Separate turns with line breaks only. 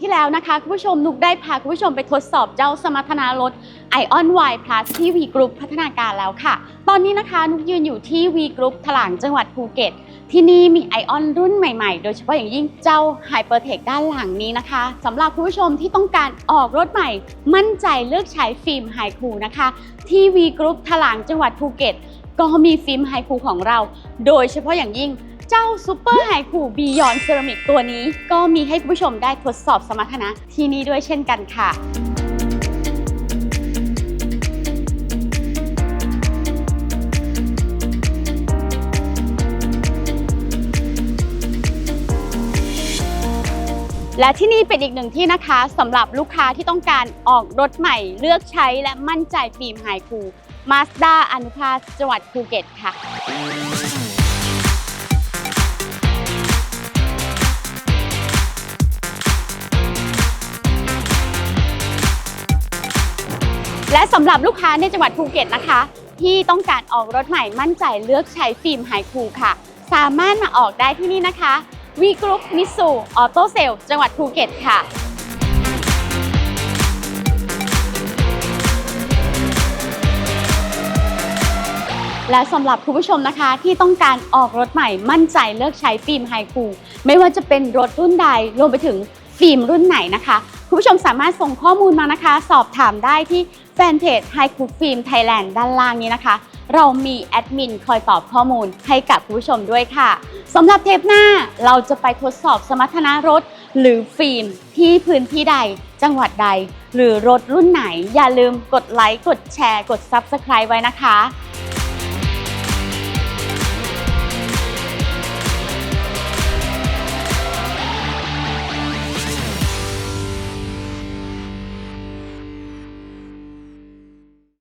ที่แล้วนะคะคุณผู้ชมนุกได้พาคุณผู้ชมไปทดสอบเจ้าสมรรถนะรถ Ion Y Plus ที่ V Group พัฒนาการแล้วค่ะ ตอนนี้นะคะนุกยืนอยู่ที่ V Group ถลางจังหวัดภูเก็ต ที่นี่มี Ion รุ่นใหม่ๆ โดยเฉพาะอย่างยิ่งเจ้า Hypertech ด้านหลังนี้นะคะสำหรับคุณผู้ชมที่ต้องการออกรถใหม่ มั่นใจเลือกใช้ฟิล์มไฮคูนะคะ ที่ V Group ถลางจังหวัดภูเก็ต ก็มีฟิล์มไฮคูของเรา โดยเฉพาะอย่างยิ่ง เจ้าซูเปอร์ไฮคูบียอนเซรามิกตัวนี้ ก็มีให้ผู้ชมได้ทดสอบสมรรถนะที่นี่ด้วยเช่นกันค่ะและที่นี่เป็นอีกหนึ่งที่นะคะสำหรับลูกค้าที่ต้องการออกรถใหม่เลือกใช้และมั่นใจฟิล์มไฮคูมาสด้าอนุภาสจังหวัดภูเก็ตค่ะ และสำหรับลูกค้าในจังหวัดภูเก็ตนะคะ ที่ต้องการออกรถใหม่มั่นใจเลือกใช้ฟิล์มไฮคูค่ะ สามารถมาออกได้ที่นี่นะคะวีกรุ๊ปมิสูออโต้เซลจังหวัดภูเก็ตค่ะและสำหรับคุณผู้ชมนะคะที่ต้องการออกรถใหม่มั่นใจเลือกใช้ฟิล์มไฮคูไม่ว่าจะเป็นรถรุ่นใดรวมไปถึงฟิล์มรุ่นไหนนะคะ คุณผู้ชมสามารถส่งข้อมูลมานะคะ สอบถามได้ที่ แฟนเพจ High Cook Film Thailand ด้านล่างนี้นะคะ เรามีแอดมินคอยตอบข้อมูลให้กับผู้ชมด้วยค่ะสำหรับเทปหน้าเราจะไปทดสอบสมรรถนะรถ หรือฟิล์มที่พื้นที่ใด จังหวัดใด หรือรถรุ่นไหน อย่าลืมกดไลค์กดแชร์ กด Subscribe ไว้นะคะ